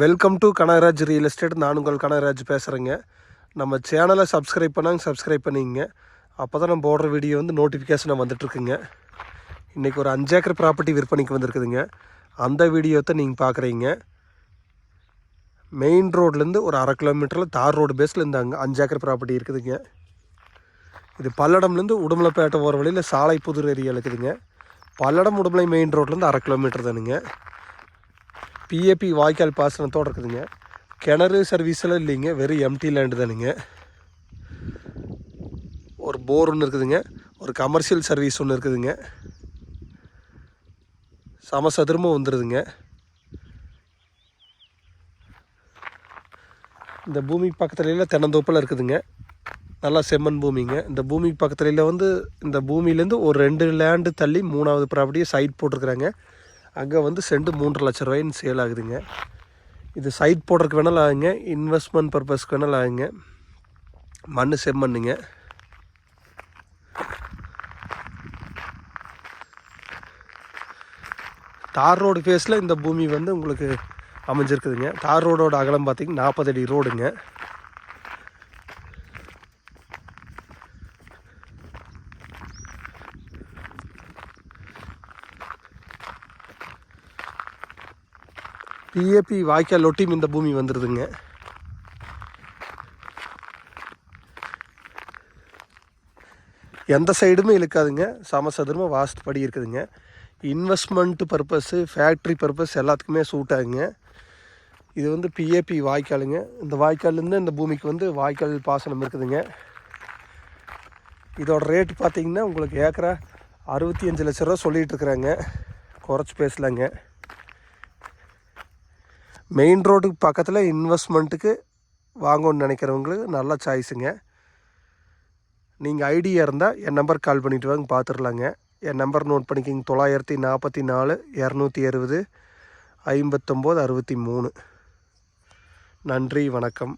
Welcome to Kanagaraj real estate நான் உங்கள் கனகராஜ் பேசுகிறேங்க நம்ம சேனலை சப்ஸ்கிரைப் பண்ணாங்க சப்ஸ்கிரைப் பண்ணிங்க. அப்போ தான் நம்ம போடுற வீடியோ வந்து நோட்டிஃபிகேஷனாக வந்துட்டுருக்குங்க இன்றைக்கி ஒரு அஞ்சு ஏக்கர் ப்ராப்பர்ட்டி விற்பனைக்கு வந்திருக்குதுங்க. அந்த வீடியோத்தை நீங்கள் பார்க்குறீங்க மெயின் ரோட்லேருந்து ஒரு அரை கிலோமீட்டரில் தார் ரோடு பேஸில் இந்த அங்கே அஞ்சு ஏக்கர் ப்ராப்பர்ட்டி இருக்குதுங்க. இது பல்லடம்லேருந்து உடுமலைப்பேட்டை போகிற வழியில் சாலை புதூர் ஏரியா இருக்குதுங்க. பல்லடம் உடுமலை மெயின் ரோட்லேருந்து அரை கிலோமீட்டர் தானுங்க. பிஏபி வாய்க்கால் பாசனத்தோடு இருக்குதுங்க. கிணறு சர்வீஸெல்லாம் இல்லைங்க. வெறும் எம்டி லேண்டு தானுங்க. ஒரு போர் ஒன்று இருக்குதுங்க. ஒரு கமர்ஷியல் சர்வீஸ் ஒன்று இருக்குதுங்க. சமசதுரமும் வந்துடுதுங்க இந்த பூமிக்கு பக்கத்துலலாம் தென்னந்தோப்பில் இருக்குதுங்க. நல்லா செம்மண் பூமிங்க. இந்த பூமிக்கு பக்கத்துலையில் வந்து இந்த பூமியிலேருந்து ஒரு ரெண்டு லேண்டு தள்ளி மூணாவது ப்ராப்பர்ட்டியை சைட் போட்டிருக்குறாங்க. அங்கே வந்து செண்டு மூன்று லட்ச ரூபாயின்னு சேல் ஆகுதுங்க. இது சைட் போடுறதுக்கு வேணாலும் ஆகுங்க. இன்வெஸ்ட்மெண்ட் பர்பஸ்க்கு வேணாலும் ஆகுங்க. மண் செம்மண்ணுங்க தார் ரோடு ஃபேஸில் இந்த பூமி வந்து உங்களுக்கு அமைஞ்சிருக்குதுங்க. தார் ரோடோட அகலம் பார்த்தீங்கன்னா நாற்பது அடி ரோடுங்க பிஏபி வாய்க்கால் ஒட்டியும் இந்த பூமி வந்துடுதுங்க எந்த சைடுமே இழுக்காதுங்க. சமசதுரமாக வாஸ்து படி இருக்குதுங்க. இன்வெஸ்ட்மெண்ட் பர்பஸ்ஸு ஃபேக்ட்ரி பர்பஸ் எல்லாத்துக்குமே சூட் ஆகுங்க இது வந்து பிஏபி வாய்க்காலுங்க. இந்த வாய்க்கால்லேருந்து இந்த பூமிக்கு வந்து வாய்க்கால் பாசனம் இருக்குதுங்க. இதோட ரேட்டு பார்த்தீங்கன்னா உங்களுக்கு ஏக்கரா அறுபத்தி அஞ்சு லட்ச ரூபா சொல்லிகிட்டு இருக்கிறாங்க. குறைச்சி பேசலாங்க. மெயின் ரோடுக்கு பக்கத்தில் இன்வெஸ்ட்மெண்ட்டுக்கு வாங்கணும்னு நினைக்கிறவங்களுக்கு நல்ல சாய்ஸுங்க நீங்கள் ஐடியா இருந்தால் என் நம்பர் கால் பண்ணிவிட்டு வாங்க பார்த்துடலாங்க என் நம்பர் நோட் பண்ணிக்கிங்க தொள்ளாயிரத்தி நாற்பத்தி நாலு இரநூத்தி அறுபது ஐம்பத்தொம்போது அறுபத்தி மூணு. நன்றி வணக்கம்.